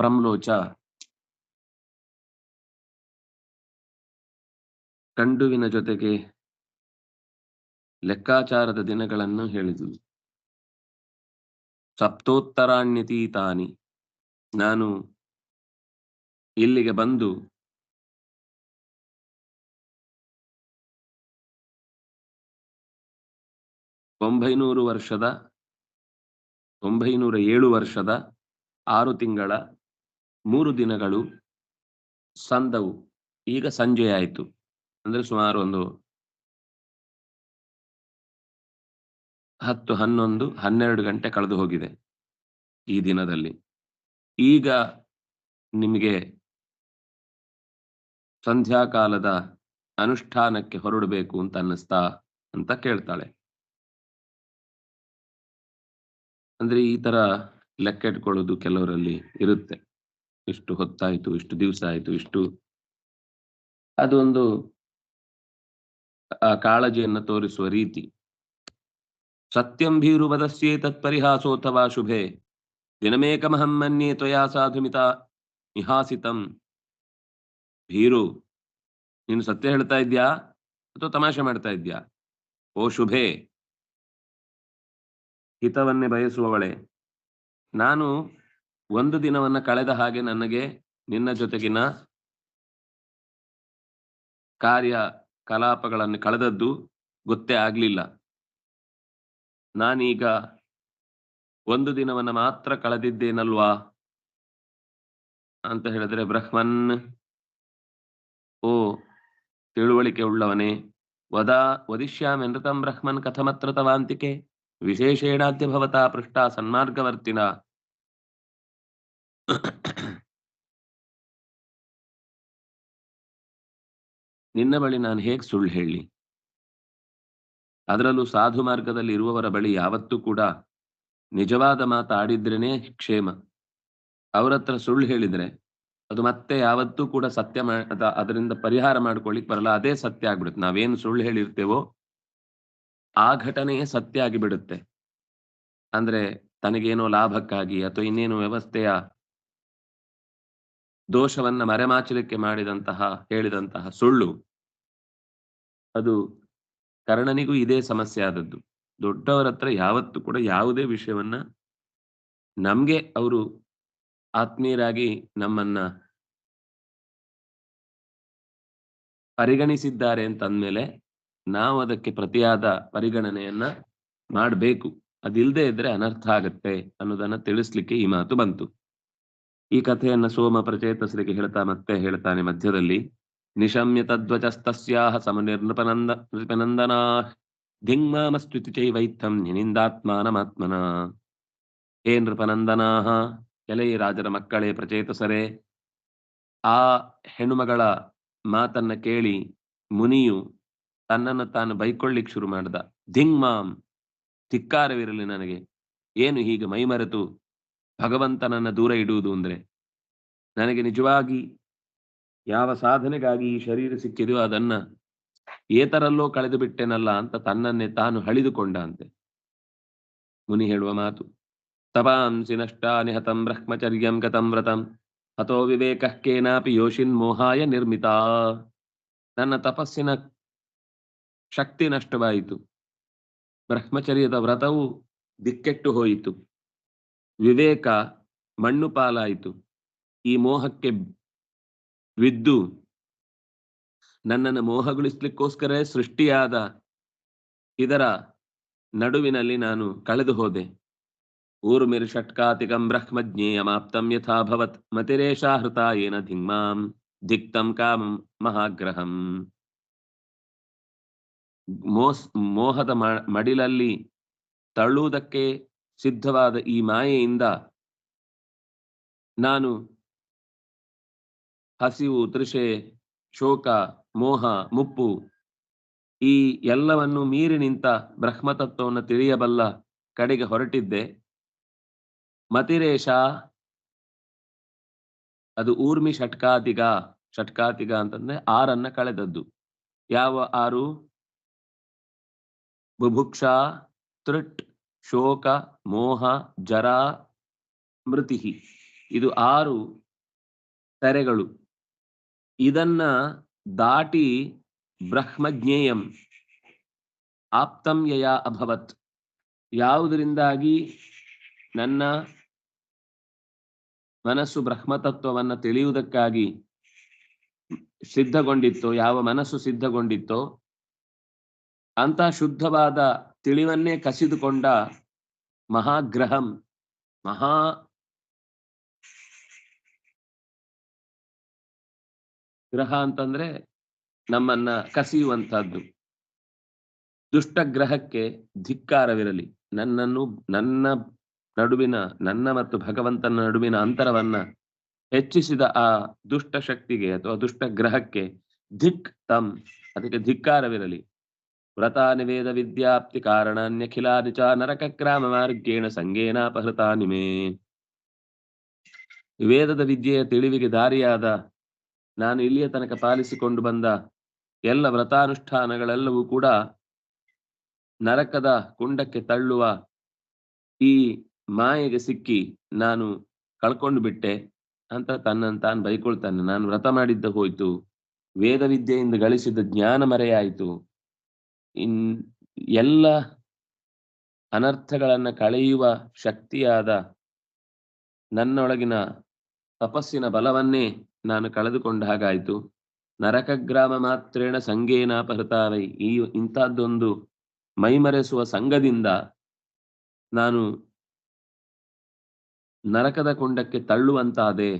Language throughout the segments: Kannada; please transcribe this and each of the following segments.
ಪ್ರಮ್ಲೋಚ ಕಂಡುವಿನ ಜೊತೆಗೆ ಲೆಕ್ಕಾಚಾರದ ದಿನಗಳನ್ನು ಹೇಳಿದು. ಸಪ್ತೋತ್ತರಾಣ್ಯತೀತಾನಿ. ನಾನು ಇಲ್ಲಿಗೆ ಬಂದು ಒಂಬೈನೂರು ವರ್ಷದ, ಒಂಬೈನೂರ ಏಳು ವರ್ಷದ, ಆರು ತಿಂಗಳ ಮೂರು ದಿನಗಳು ಸಂದವು. ಈಗ ಸಂಜೆ ಆಯಿತು. ಅಂದ್ರೆ ಸುಮಾರು ಒಂದು ಹತ್ತು, ಹನ್ನೊಂದು, ಹನ್ನೆರಡು ಗಂಟೆ ಕಳೆದು ಹೋಗಿದೆ ಈ ದಿನದಲ್ಲಿ. ಈಗ ನಿಮಗೆ ಸಂಧ್ಯಾಕಾಲದ ಅನುಷ್ಠಾನಕ್ಕೆ ಹೊರಡಬೇಕು ಅಂತ ಅನ್ನಿಸ್ತಾ ಅಂತ ಕೇಳ್ತಾಳೆ. ಅಂದ್ರೆ ಈ ತರ ಲೆಕ್ಕ ಇಟ್ಕೊಳ್ಳೋದು ಕೆಲವರಲ್ಲಿ ಇರುತ್ತೆ. ಇಷ್ಟು ಹೊತ್ತಾಯ್ತು, ಇಷ್ಟು ದಿವಸ ಆಯ್ತು, ಇಷ್ಟು ಅದೊಂದು ಆ ಕಾಳಜಿಯನ್ನ ತೋರಿಸುವ ರೀತಿ. ಸತ್ಯಂ ಭೀರು ವದಸ್ಯೇ ತತ್ಪರಿಹಾಸೋಥವಾ ಶುಭೆ. ದಿನಮೇಕಮಹಂ ಮನ್ಯೇ ತ್ವಯಾ ಸಾಧುಮಿತ ನಿಹಾಸಿತಂ. ಭೀರು, ನೀನು ಸತ್ಯ ಹೇಳ್ತಾ ಇದ್ಯಾ ಅಥವಾ ತಮಾಷೆ ಮಾಡ್ತಾ ಇದ್ಯಾ? ಓ ಶುಭೆ. ಹಿತವನ್ನೇ ಬಯಸುವವಳೆ. ನಾನು ಒಂದು ದಿನವನ್ನ ಕಳೆದ ಹಾಗೆ ನನಗೆ ನಿನ್ನ ಜೊತೆಗಿನ ಕಾರ್ಯ ಕಲಾಪಗಳನ್ನು ಕಳೆದದ್ದು ಗೊತ್ತೇ ಆಗ್ಲಿಲ್ಲ. ನಾನೀಗ ಒಂದು ದಿನವನ್ನ ಮಾತ್ರ ಕಳೆದಿದ್ದೇನಲ್ವಾ? ಅಂತ ಹೇಳಿದ್ರೆ ಬ್ರಹ್ಮನ್, ಓ ತಿಳುವಳಿಕೆ ಉಳ್ಳವನೇ, ವದ ವದಿಷ್ಯಾಮೆನೃತಂ ಬ್ರಹ್ಮನ್ ಕಥಮತ್ರ ತವಾಂತಿಕೆ ವಿಶೇಷೇಣಾದ್ಯ ಭವತಾ ಪೃಷ್ಟ ಸನ್ಮಾರ್ಗವರ್ತಿನ? ನಿನ್ನ ಬಳಿ ನಾನು ಹೇಗೆ ಸುಳ್ಳು ಹೇಳಿ? ಅದರಲ್ಲೂ ಸಾಧು ಮಾರ್ಗದಲ್ಲಿ ಇರುವವರ ಬಳಿ ಯಾವತ್ತೂ ಕೂಡ ನಿಜವಾದ ಮಾತಾಡಿದ್ರೇನೆ ಕ್ಷೇಮ. ಅವರತ್ರ ಸುಳ್ಳು ಹೇಳಿದ್ರೆ ಅದು ಮತ್ತೆ ಯಾವತ್ತೂ ಕೂಡ ಸತ್ಯ ಅದರಿಂದ ಪರಿಹಾರ ಮಾಡ್ಕೊಳ್ಳಿಕ್ ಬರಲ್ಲ. ಅದೇ ಸತ್ಯ ಆಗ್ಬಿಡುತ್ತೆ. ನಾವೇನು ಸುಳ್ಳು ಹೇಳಿರ್ತೇವೋ ಆ ಘಟನೆಯೇ ಸತ್ಯ ಆಗಿಬಿಡುತ್ತೆ. ಅಂದ್ರೆ ತನಗೇನೋ ಲಾಭಕ್ಕಾಗಿ ಅಥವಾ ಇನ್ನೇನು ವ್ಯವಸ್ಥೆಯ ದೋಷವನ್ನ ಮರೆಮಾಚಲಿಕ್ಕೆ ಮಾಡಿದಂತಹ, ಹೇಳಿದಂತಹ ಸುಳ್ಳು, ಅದು ಕರ್ಣನಿಗೂ ಇದೇ ಸಮಸ್ಯೆ ಆದದ್ದು. ದೊಡ್ಡವರ ಹತ್ರ ಯಾವತ್ತೂ ಕೂಡ ಯಾವುದೇ ವಿಷಯವನ್ನ ನಮ್ಗೆ ಅವರು ಆತ್ಮೀಯರಾಗಿ ನಮ್ಮನ್ನ ಪರಿಗಣಿಸಿದ್ದಾರೆ ಅಂತ ಅಂದ್ಮೇಲೆ ನಾವು ಅದಕ್ಕೆ ಪ್ರತಿಯಾದ ಪರಿಗಣನೆಯನ್ನ ಮಾಡಬೇಕು. ಅದಿಲ್ಲದೆ ಇದ್ರೆ ಅನರ್ಥ ಆಗತ್ತೆ ಅನ್ನೋದನ್ನ ತಿಳಿಸ್ಲಿಕ್ಕೆ ಈ ಮಾತು ಬಂತು. ಈ ಕಥೆಯನ್ನ ಸೋಮ ಪ್ರಚೇತಸರಿಗೆ ಹೇಳ್ತಾ ಮತ್ತೆ ಹೇಳ್ತಾನೆ ಮಧ್ಯದಲ್ಲಿ. ನಿಶಮ್ಯ ತದ್ವಚಸ್ತಸ್ಯಾಹ ಸಮನಿರ್ನೃಪನಂದ, ನೃಪನಂದನಾ ಧಿಂಗ್ಮಾಮಸ್ತುತಿ ಚೈವೈತ್ತಂ ನಿನಿಂದಾತ್ಮಾನಮಾತ್ಮನ. ಹೇ ನೃಪನಂದನಾಹ, ಎಲೆ ರಾಜರ ಮಕ್ಕಳೇ ಪ್ರಚೇತಸರೇ. ಆ ಹೆಣ್ಣುಮಗಳ ಮಾತನ್ನ ಕೇಳಿ ಮುನಿಯು ತನ್ನನ್ನು ತಾನು ಬೈಕೊಳ್ಳಿಕ್ ಶುರು ಮಾಡ್ದ. ಧಿಂಗ್ಮಾಂ, ಧಿಕ್ಕಾರವಿರಲಿ ನನಗೆ. ಏನು ಹೀಗೆ ಮೈಮರೆತು? ಭಗವಂತನನ್ನ ದೂರ ಇಡುವುದು ಅಂದರೆ ನನಗೆ ನಿಜವಾಗಿ ಯಾವ ಸಾಧನೆಗಾಗಿ ಈ ಶರೀರ ಸಿಕ್ಕಿದೆಯೋ ಅದನ್ನ ಏತರಲ್ಲೋ ಕಳೆದು ಬಿಟ್ಟೆನಲ್ಲ ಅಂತ ತನ್ನನ್ನೇ ತಾನು ಹಳಿದುಕೊಂಡಂತೆ. ಮುನಿ ಹೇಳುವ ಮಾತು ತಪಾಂಸಿ ನಷ್ಟಾ ನಿಹತಂ ಬ್ರಹ್ಮಚರ್ಯಂ ಗತಂ ವ್ರತಂ, ಹತೋ ವಿವೇಕ ಕೇನಾಪಿ ಯೋಷಿನ್ ಮೋಹಾಯ ನಿರ್ಮಿತ. ನನ್ನ ತಪಸ್ಸಿನ ಶಕ್ತಿ ನಷ್ಟವಾಯಿತು. ಬ್ರಹ್ಮಚರ್ಯದ ವ್ರತವು ದಿಕ್ಕೆಟ್ಟು ಹೋಯಿತು. ವಿವೇಕ ಮಣ್ಣು ಪಾಲಾಯಿತು. ಈ ಮೋಹಕ್ಕೆ ಬಿದ್ದು ನನ್ನನ್ನು ಮೋಹಗೊಳಿಸ್ಲಿಕ್ಕೋಸ್ಕರ ಸೃಷ್ಟಿಯಾದ ಇದರ ನಡುವಿನಲ್ಲಿ ನಾನು ಕಳೆದು ಹೋದೆ ಊರ್ಮಿರ್ ಷಟ್ಕಾತಿಕಂ ಬ್ರಹ್ಮಜ್ಞೇಯಮಾಪ್ತಂ ಯಥಾಭವತ್ ಮತಿರೇಷಾ ಹೃತ ಏನ ಧಿಂಗ್ಮಾಂ ಧಿಕ್ತಂ ಕಾಮ ಮಹಾಗ್ರಹಂ. ಮೋಸ್ ಮೋಹದ ಮಡಿಲಲ್ಲಿ ತಳ್ಳುವುದಕ್ಕೆ ಸಿದ್ಧವಾದ ಈ ಮಾಯೆಯಿಂದ ನಾನು ಹಸಿವು, ತೃಷೆ, ಶೋಕ, ಮೋಹ, ಮುಪ್ಪು ಈ ಎಲ್ಲವನ್ನು ಮೀರಿ ನಿಂತ ಬ್ರಹ್ಮತತ್ವವನ್ನು ತಿಳಿಯಬಲ್ಲ ಕಡೆಗೆ ಹೊರಟಿದ್ದೆ. ಮತಿರೇಶ, ಅದು ಊರ್ಮಿ ಷಟ್ಕಾತಿಗ ಷಟ್ಕಾತಿಗ ಅಂತಂದ್ರೆ ಆರನ್ನ ಕಳೆದದ್ದು. ಯಾವ ಆರು? ಬುಭುಕ್ಷ, ತೃಟ್ ಶೋಕ, ಮೋಹ, ಜರ ಮೃತಿ ಇದು ಆರು ತೆರೆಗಳು. ಇದನ್ನ ದಾಟಿ ಬ್ರಹ್ಮಜ್ಞೇಯಂ ಆಪ್ತಂ ಅಭವತ್. ಯಾವುದರಿಂದಾಗಿ ನನ್ನ ಮನಸ್ಸು ಬ್ರಹ್ಮತತ್ವವನ್ನು ತಿಳಿಯುವುದಕ್ಕಾಗಿ ಸಿದ್ಧಗೊಂಡಿತ್ತೋ, ಯಾವ ಮನಸ್ಸು ಸಿದ್ಧಗೊಂಡಿತ್ತೋ ಅಂತ ಶುದ್ಧವಾದ ತಿಳಿವನ್ನೇ ಕಸಿದುಕೊಂಡ ಮಹಾಗ್ರಹಂ, ಮಹಾ ಗ್ರಹ ಅಂತಂದ್ರೆ ನಮ್ಮನ್ನ ಕಸಿಯುವಂತಹದ್ದು ದುಷ್ಟಗ್ರಹಕ್ಕೆ ಧಿಕ್ಕಾರವಿರಲಿ. ನನ್ನನ್ನು, ನನ್ನ ನಡುವಿನ, ನನ್ನ ಮತ್ತು ಭಗವಂತನ ನಡುವಿನ ಅಂತರವನ್ನ ಹೆಚ್ಚಿಸಿದ ಆ ದುಷ್ಟ ಶಕ್ತಿಗೆ ಅಥವಾ ದುಷ್ಟ ಗ್ರಹಕ್ಕೆ ಧಿಕ್ ತಮ್, ಅದಕ್ಕೆ ಧಿಕ್ಕಾರವಿರಲಿ. ವ್ರತಾನಿ ವೇದ ವಿದ್ಯಾಪ್ತಿ ಕಾರಣಾನ್ಯಖಿಲಾನಿ ಚ ನರಕ ಕ್ರಾಮ ಮಾರ್ಗೇಣ ಸಂಗೇನಾಪಹೃತಾನಿ ಮೇ. ವೇದದ ವಿದ್ಯೆಯ ತಿಳಿವಿಗೆ ದಾರಿಯಾದ ನಾನು ಇಲ್ಲಿಯ ತನಕ ಪಾಲಿಸಿಕೊಂಡು ಬಂದ ಎಲ್ಲ ವ್ರತಾನುಷ್ಠಾನಗಳೆಲ್ಲವೂ ಕೂಡ ನರಕದ ಕುಂಡಕ್ಕೆ ತಳ್ಳುವ ಈ ಮಾಯೆಗೆ ಸಿಕ್ಕಿ ನಾನು ಕಳ್ಕೊಂಡು ಬಿಟ್ಟೆ. ಅಂತ ತನ್ನನ್ನು ತಾನು ಬೈಕೊಳ್ತಾನೆ. ನಾನು ವ್ರತ ಮಾಡಿದ್ದ ಹೋಯ್ತು. ವೇದ ವಿದ್ಯೆಯಿಂದ ಗಳಿಸಿದ ಜ್ಞಾನ ಮರೆಯಾಯಿತು. ಇನ್ ಎಲ್ಲ ಅನರ್ಥಗಳನ್ನ ಕಳೆಯುವ ಶಕ್ತಿಯಾದ ನನ್ನೊಳಗಿನ ತಪಸ್ಸಿನ ಬಲವನ್ನೇ ನಾನು ಕಳೆದುಕೊಂಡ ಹಾಗಾಯಿತು. ನರಕಗ್ರಾಮ ಮಾತ್ರೇಣ ಸಂಗೇನಾಪಹೃತಾವೈ ಈ ಇಂಥದ್ದೊಂದು ಮೈಮರೆಸುವ ಸಂಘದಿಂದ ನಾನು ನರಕದ ಕುಂಡಕ್ಕೆ ತಳ್ಳುವಂತಾದೆ.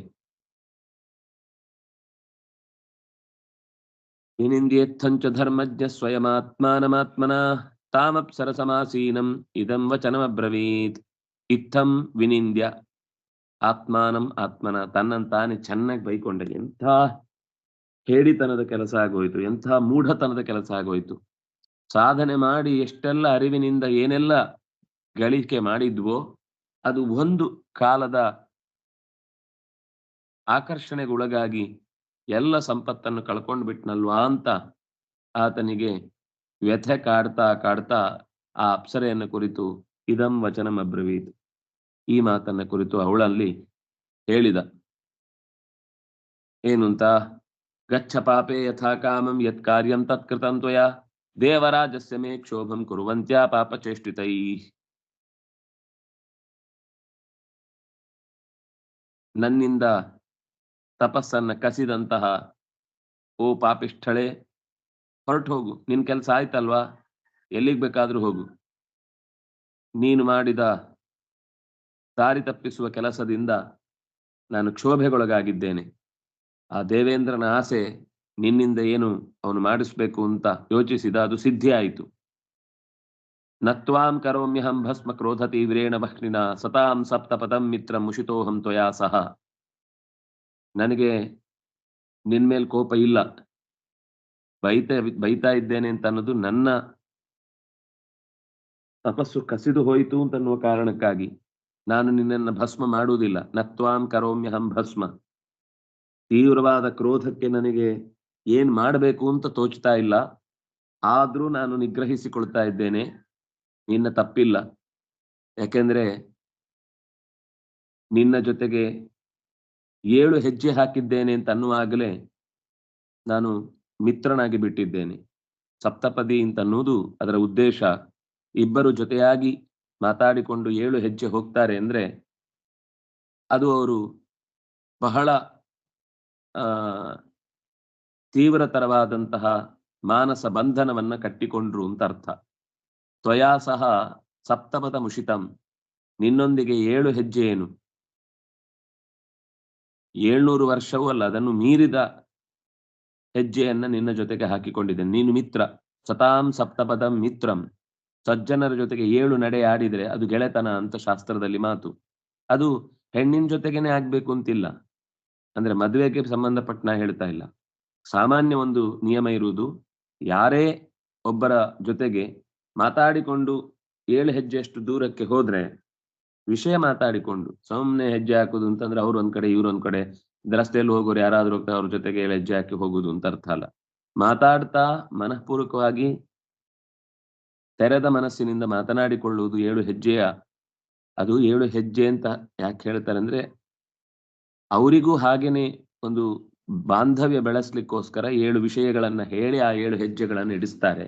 ವಿನಿಂದ್ಯೇತ್ಥಂಚ ಧರ್ಮಜ್ಞ ಸ್ವಯಮಾತ್ಮಾನಮಾತ್ಮನ ತಾಮಪ್ಸರಸಮಾಸೀನಂ ಇದಂ ವಚನಮಬ್ರವೀತ್ ಇತ್ತಂ ವಿನಿಂದ್ಯ ಆತ್ಮಾನಂ ಆತ್ಮನ ತನ್ನಂತಾನೆ ಚೆನ್ನಾಗಿ ಬೈಕೊಂಡ ಎಂಥ ಹೇಡಿತನದ ಕೆಲಸ ಆಗೋಯ್ತು. ಎಂಥ ಮೂಢತನದ ಕೆಲಸ ಆಗೋಯ್ತು. ಸಾಧನೆ ಮಾಡಿ ಎಷ್ಟೆಲ್ಲ ಅರಿವಿನಿಂದ ಏನೆಲ್ಲ ಗಳಿಕೆ ಮಾಡಿದ್ವೋ, ಅದು ಒಂದು ಕಾಲದ ಆಕರ್ಷಣೆಗೊಳಗಾಗಿ ಎಲ್ಲ ಸಂಪತ್ತನ್ನು ಕಳ್ಕೊಂಡು ಬಿಟ್ನಲ್ವಾ ಅಂತ ಆತನಿಗೆ ವ್ಯಥೆ ಕಾಡ್ತಾ ಕಾಡ್ತಾ ಆ ಅಪ್ಸರೆಯನ್ನು ಕುರಿತು ಇದಂ ವಚನ ಅಬ್ರವೀತ್. ಈ ಮಾತನ್ನ ಕುರಿತು ಅವಳಲ್ಲಿ ಹೇಳಿದ. ಏನು ಅಂತ ಗಚ್ಚ ಪಾಪೇ ಯಥಾ ಕಾಮಂ ಯತ್ ಕಾರ್ಯಂ ತತ್ಕೃತಂತ್ವಯ ದೇವರಾಜಸ್ಯ ಮೇ ಕ್ಷೋಭಂ ಕುರುವಂತ್ಯಾ ಪಾಪಚೇಷ್ಟಿತೈ ನನ್ನಿಂದ ತಪಸ್ಸನ್ನ ಕಸಿದಂತಹ, ಓ ಪಾಪಿಷ್ಠಳೆ, ಹೊರಟು ಹೋಗು. ನಿನ್ನ ಕೆಲಸ ಆಯ್ತಲ್ವಾ? ಎಲ್ಲಿಗೆ ಬೇಕಾದರೂ ಹೋಗು. ನೀನು ಮಾಡಿದ ದಾರಿ ತಪ್ಪಿಸುವ ಕೆಲಸದಿಂದ ನಾನು ಕ್ಷೋಭೆಗೊಳಗಾಗಿದ್ದೇನೆ. ಆ ದೇವೇಂದ್ರನ ಆಸೆ ನಿನ್ನಿಂದ ಏನು ಅವನು ಮಾಡಿಸ್ಬೇಕು ಅಂತ ಯೋಚಿಸಿದ ಅದು ಸಿದ್ಧಿಯಾಯಿತು. ನತ್ವಾಂ ಕರೋಮ್ಯಹಂ ಭಸ್ಮ ಕ್ರೋಧ ತೀವ್ರೇಣ ಭಕ್ನಿನ ಸತಾಂ ಸಪ್ತಪದಂ ಮಿತ್ರ ಮುಷಿತೋಹಂ ತ್ವಯಾ ಸಹ. ನನಗೆ ನಿನ್ಮೇಲ್ ಕೋಪ ಇಲ್ಲ. ಬೈತಾ ಬೈತಾ ಇದ್ದೇನೆ ಅಂತ ಅನ್ನೋದು ನನ್ನ ತಪಸ್ಸು ಕಸಿದು ಹೋಯಿತು ಅಂತನ್ನುವ ಕಾರಣಕ್ಕಾಗಿ ನಾನು ನಿನ್ನನ್ನು ಭಸ್ಮ ಮಾಡುವುದಿಲ್ಲ. ನತ್ವಾಂ ಕರೋಮ್ಯಹಂ ಭಸ್ಮ. ತೀವ್ರವಾದ ಕ್ರೋಧಕ್ಕೆ ನನಗೆ ಏನ್ ಮಾಡಬೇಕು ಅಂತ ತೋಚ್ತಾ ಇಲ್ಲ. ಆದ್ರೂ ನಾನು ನಿಗ್ರಹಿಸಿಕೊಳ್ತಾ ಇದ್ದೇನೆ. ನಿನ್ನ ತಪ್ಪಿಲ್ಲ. ಯಾಕೆಂದ್ರೆ ನಿನ್ನ ಜೊತೆಗೆ ಏಳು ಹೆಜ್ಜೆ ಹಾಕಿದ್ದೇನೆ ಅಂತ ಅನ್ನುವಾಗಲೇ ನಾನು ಮಿತ್ರನಾಗಿ ಬಿಟ್ಟಿದ್ದೇನೆ. ಸಪ್ತಪದಿ ಅಂತ ಅನ್ನುವುದು ಅದರ ಉದ್ದೇಶ. ಇಬ್ಬರು ಜೊತೆಯಾಗಿ ಮಾತಾಡಿಕೊಂಡು ಏಳು ಹೆಜ್ಜೆ ಹೋಗ್ತಾರೆ ಅಂದ್ರೆ ಅದು ಅವರು ಬಹಳ, ಆ, ತೀವ್ರತರವಾದಂತಹ ಮಾನಸ ಬಂಧನವನ್ನ ಕಟ್ಟಿಕೊಂಡ್ರು ಅಂತ ಅರ್ಥ. ತ್ವಯಾ ಸಹ ಸಪ್ತಪದ ಮುಷಿತಂ. ನಿನ್ನೊಂದಿಗೆ ಏಳು ಹೆಜ್ಜೆ ಏನು? ಏಳ್ನೂರು ವರ್ಷವೂ ಅಲ್ಲ, ಅದನ್ನು ಮೀರಿದ ಹೆಜ್ಜೆಯನ್ನ ನಿನ್ನ ಜೊತೆಗೆ ಹಾಕಿಕೊಂಡಿದ್ದೇನೆ. ನೀನು ಮಿತ್ರ, ಸತಾಂ ಸಪ್ತಪದಂ ಮಿತ್ರಂ. ಸಜ್ಜನರ ಜೊತೆಗೆ ಏಳು ನಡೆ ಆಡಿದ್ರೆ ಅದು ಗೆಳೆತನ ಅಂತ ಶಾಸ್ತ್ರದಲ್ಲಿ ಮಾತು. ಅದು ಹೆಣ್ಣಿನ ಜೊತೆಗೇನೆ ಆಗ್ಬೇಕು ಅಂತಿಲ್ಲ. ಅಂದ್ರೆ ಮದುವೆಗೆ ಸಂಬಂಧಪಟ್ಟ ನಾ ಹೇಳ್ತಾ ಇಲ್ಲ. ಸಾಮಾನ್ಯ ಒಂದು ನಿಯಮ ಇರುವುದು, ಯಾರೇ ಒಬ್ಬರ ಜೊತೆಗೆ ಮಾತಾಡಿಕೊಂಡು ಏಳು ಹೆಜ್ಜೆಯಷ್ಟು ದೂರಕ್ಕೆ ಹೋದ್ರೆ ವಿಷಯ ಮಾತಾಡಿಕೊಂಡು ಸುಮ್ಮನೆ ಹೆಜ್ಜೆ ಹಾಕುದು ಅಂತಂದ್ರೆ ಅವ್ರು ಒಂದ್ ಕಡೆ, ಇವ್ರು ಒಂದ್ ಕಡೆ ರಸ್ತೆಯಲ್ಲಿ ಹೋಗೋರು ಯಾರಾದ್ರೂ ಅವ್ರ ಜೊತೆಗೆ ಹೆಜ್ಜೆ ಹಾಕಿ ಹೋಗುದು ಅಂತ ಅರ್ಥ ಅಲ್ಲ. ಮಾತಾಡ್ತಾ ಮನಃಪೂರ್ವಕವಾಗಿ ತೆರೆದ ಮನಸ್ಸಿನಿಂದ ಮಾತನಾಡಿಕೊಳ್ಳುವುದು ಏಳು ಹೆಜ್ಜೆಯ, ಅದು ಏಳು ಹೆಜ್ಜೆ ಅಂತ ಯಾಕೆ ಹೇಳ್ತಾರೆ ಅಂದ್ರೆ, ಅವರಿಗೂ ಹಾಗೇನೆ ಒಂದು ಬಾಂಧವ್ಯ ಬೆಳೆಸ್ಲಿಕ್ಕೋಸ್ಕರ ಏಳು ವಿಷಯಗಳನ್ನ ಹೇಳಿ ಆ ಏಳು ಹೆಜ್ಜೆಗಳನ್ನ ಇಡಿಸ್ತಾರೆ.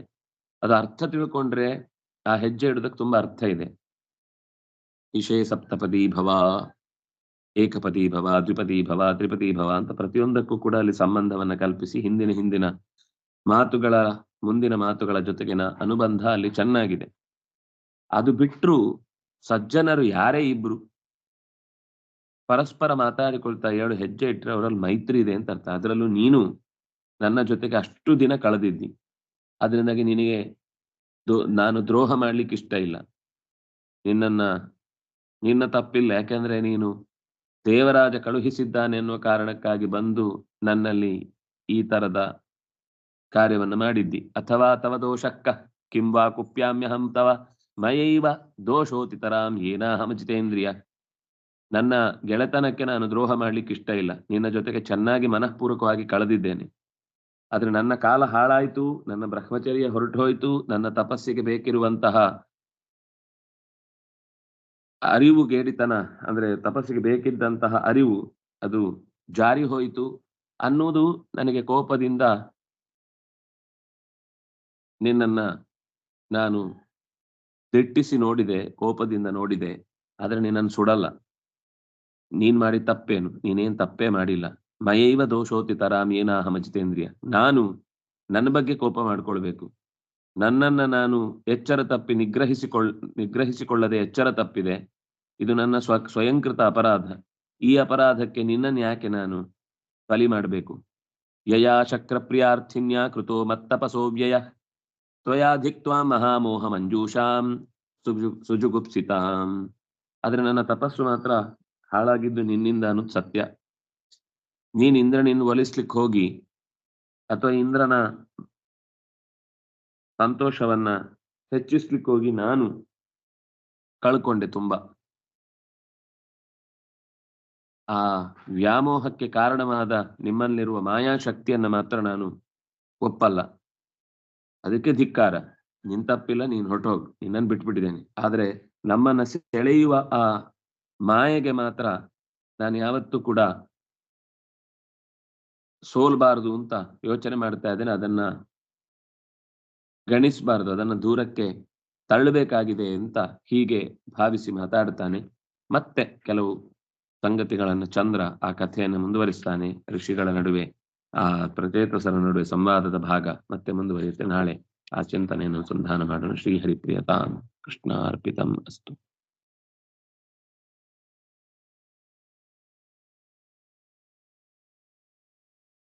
ಅದು ಅರ್ಥ ತಿಳ್ಕೊಂಡ್ರೆ ಆ ಹೆಜ್ಜೆ ಇಡೋದಕ್ಕೆ ತುಂಬಾ ಅರ್ಥ ಇದೆ. ವಿಷಯ ಸಪ್ತಪದಿ ಭವ ಏಕಪದಿ ಭವ ದ್ವಿಪದಿ ಭವ ತ್ರಿಪದಿ ಭವ ಅಂತ ಪ್ರತಿಯೊಂದಕ್ಕೂ ಕೂಡ ಅಲ್ಲಿ ಸಂಬಂಧವನ್ನ ಕಲ್ಪಿಸಿ ಹಿಂದಿನ ಹಿಂದಿನ ಮಾತುಗಳ, ಮುಂದಿನ ಮಾತುಗಳ ಜೊತೆಗಿನ ಅನುಬಂಧ ಅಲ್ಲಿ ಚೆನ್ನಾಗಿದೆ. ಅದು ಬಿಟ್ರು ಸಜ್ಜನರು ಯಾರೇ ಇಬ್ರು ಪರಸ್ಪರ ಮಾತಾಡಿಕೊಳ್ತಾ ಎರಡು ಹೆಜ್ಜೆ ಇಟ್ಟರೆ ಅವರಲ್ಲಿ ಮೈತ್ರಿ ಇದೆ ಅಂತ ಅರ್ಥ. ಅದರಲ್ಲೂ ನೀನು ನನ್ನ ಜೊತೆಗೆ ಅಷ್ಟು ದಿನ ಕಳೆದಿದ್ದಿ. ಅದರಿಂದಾಗಿ ನಿನಗೆ ನಾನು ದ್ರೋಹ ಮಾಡ್ಲಿಕ್ಕೆ ಇಷ್ಟ ಇಲ್ಲ. ನಿನ್ನನ್ನ ನಿನ್ನ ತಪ್ಪಿಲ್ಲ. ಯಾಕೆಂದ್ರೆ ನೀನು ದೇವರಾಜ ಕಳುಹಿಸಿದ್ದಾನೆ ಎನ್ನುವ ಕಾರಣಕ್ಕಾಗಿ ಬಂದು ನನ್ನಲ್ಲಿ ಈ ತರದ ಕಾರ್ಯವನ್ನು ಮಾಡಿದ್ದಿ. ಅಥವಾ ತವ ದೋಷಕ್ಕ. ಕಿಂವಾ ಕುಪ್ಯಾಮ್ಯಹಂ ತವ. ಮಯೈವ ದೋಷೋತಿತರಾಂ ಏನಾಹಂ ಜಿತೇಂದ್ರಿಯ ನನ್ನ ಗೆಳೆತನಕ್ಕೆ ನಾನು ದ್ರೋಹ ಮಾಡ್ಲಿಕ್ಕೆ ಇಷ್ಟ ಇಲ್ಲ. ನಿನ್ನ ಜೊತೆಗೆ ಚೆನ್ನಾಗಿ ಮನಃಪೂರ್ವಕವಾಗಿ ಕಳೆದಿದ್ದೇನೆ. ಆದ್ರೆ ನನ್ನ ಕಾಲ ಹಾಳಾಯ್ತು. ನನ್ನ ಬ್ರಹ್ಮಚರ್ಯ ಹೊರಟು ಹೋಯ್ತು ನನ್ನ ತಪಸ್ಸಿಗೆ ಬೇಕಿರುವಂತಹ ಅರಿವು ಗೇಡಿತನ ಅಂದ್ರೆ ತಪಸ್ಸಿಗೆ ಬೇಕಿದ್ದಂತಹ ಅರಿವು, ಅದು ಜಾರಿ ಹೋಯಿತು ಅನ್ನುವುದು ನನಗೆ ಕೋಪದಿಂದ ನಿನ್ನನ್ನ ನಾನು ದಿಟ್ಟಿಸಿ ನೋಡಿದೆ, ಕೋಪದಿಂದ ನೋಡಿದೆ, ಆದ್ರೆ ನಿನ್ನನ್ನು ಸುಡಲ್ಲ. ನೀನ್ ಮಾಡಿ ತಪ್ಪೇನು? ನೀನೇನ್ ತಪ್ಪೇ ಮಾಡಿಲ್ಲ. ಮಯೈವ ದೋಷೋತಿ ತರಾಮ್ ಏನಾ ಜಿತೇಂದ್ರಿಯ ನಾನು ನನ್ನ ಬಗ್ಗೆ ಕೋಪ ಮಾಡ್ಕೊಳ್ಬೇಕು. ನನ್ನನ್ನ ನಾನು ಎಚ್ಚರ ತಪ್ಪಿ ನಿಗ್ರಹಿಸಿಕೊಳ್ಳ ನಿಗ್ರಹಿಸಿಕೊಳ್ಳದೆ ಎಚ್ಚರ ತಪ್ಪಿದೆ. ಇದು ನನ್ನ ಸ್ವ, ಸ್ವಯಂಕೃತ ಅಪರಾಧ. ಈ ಅಪರಾಧಕ್ಕೆ ನಿನ್ನನ್ನು ಯಾಕೆ ನಾನು ಬಲಿ ಮಾಡಬೇಕು? ಯಯಾ ಶಕ್ರಪ್ರಿಯಾರ್ಥಿನ್ಯ ಕೃತೋ ಮತ್ತಪಸೋ ವ್ಯಯ. ತ್ವಯಾಧಿಕ್ತ್ವಾ ಮಹಾಮೋಹ ಮಂಜೂಷಾಂ ಸುಜು, ಸುಜುಗುಪ್ಸಿತಾಂ. ಆದ್ರೆ ನನ್ನ ತಪಸ್ಸು ಮಾತ್ರ ಹಾಳಾಗಿದ್ದು ನಿನ್ನಿಂದ ಅನ್ನೋದು ಸತ್ಯ. ನೀನ್ ಇಂದ್ರನಿಂದ ಒಲಿಸ್ಲಿಕ್ಕೆ ಹೋಗಿ, ಅಥವಾ ಇಂದ್ರನ ಸಂತೋಷವನ್ನ ಹೆಚ್ಚಿಸ್ಲಿಕ್ಕೆ ಹೋಗಿ ನಾನು ಕಳ್ಕೊಂಡೆ ತುಂಬಾ. ಆ ವ್ಯಾಮೋಹಕ್ಕೆ ಕಾರಣವಾದ ನಿಮ್ಮಲ್ಲಿರುವ ಮಾಯಾಶಕ್ತಿಯನ್ನ ಮಾತ್ರ ನಾನು ಒಪ್ಪಲ್ಲ. ಅದಕ್ಕೆ ಧಿಕ್ಕಾರ. ನಿನ್ ತಪ್ಪಿಲ್ಲ, ನೀನ್ ಹೊರಟೋಗು. ನಿನ್ನನ್ನು ಬಿಟ್ಬಿಟ್ಟಿದ್ದೇನೆ. ಆದ್ರೆ ನಮ್ಮನ್ನ ಸೆಳೆಯುವ ಆ ಮಾಯೆಗೆ ಮಾತ್ರ ನಾನು ಯಾವತ್ತೂ ಕೂಡ ಸೋಲ್ಬಾರದು ಅಂತ ಯೋಚನೆ ಮಾಡ್ತಾ ಇದ್ದೇನೆ. ಅದನ್ನ ಗಣಿಸಬಾರದು, ಅದನ್ನ ದೂರಕ್ಕೆ ತಳ್ಳಬೇಕಾಗಿದೆ ಅಂತ ಹೀಗೆ ಭಾವಿಸಿ ಮಾತಾಡ್ತಾನೆ. ಮತ್ತೆ ಕೆಲವು ಸಂಗತಿಗಳನ್ನು ಚಂದ್ರ ಆ ಕಥೆಯನ್ನು ಮುಂದುವರಿಸ್ತಾನೆ, ಋಷಿಗಳ ನಡುವೆ, ಆ ಪ್ರಚೇತಸರ ನಡುವೆ ಸಂವಾದದ ಭಾಗ ಮತ್ತೆ ಮುಂದುವರಿಯುತ್ತೆ. ನಾಳೆ ಆ ಚಿಂತನೆಯನ್ನು ಸಂಧಾನ ಮಾಡೋಣ. ಶ್ರೀ ಹರಿಪ್ರಿಯತಾಂ ಕೃಷ್ಣ ಅರ್ಪಿತಂ ಅಸ್ತು.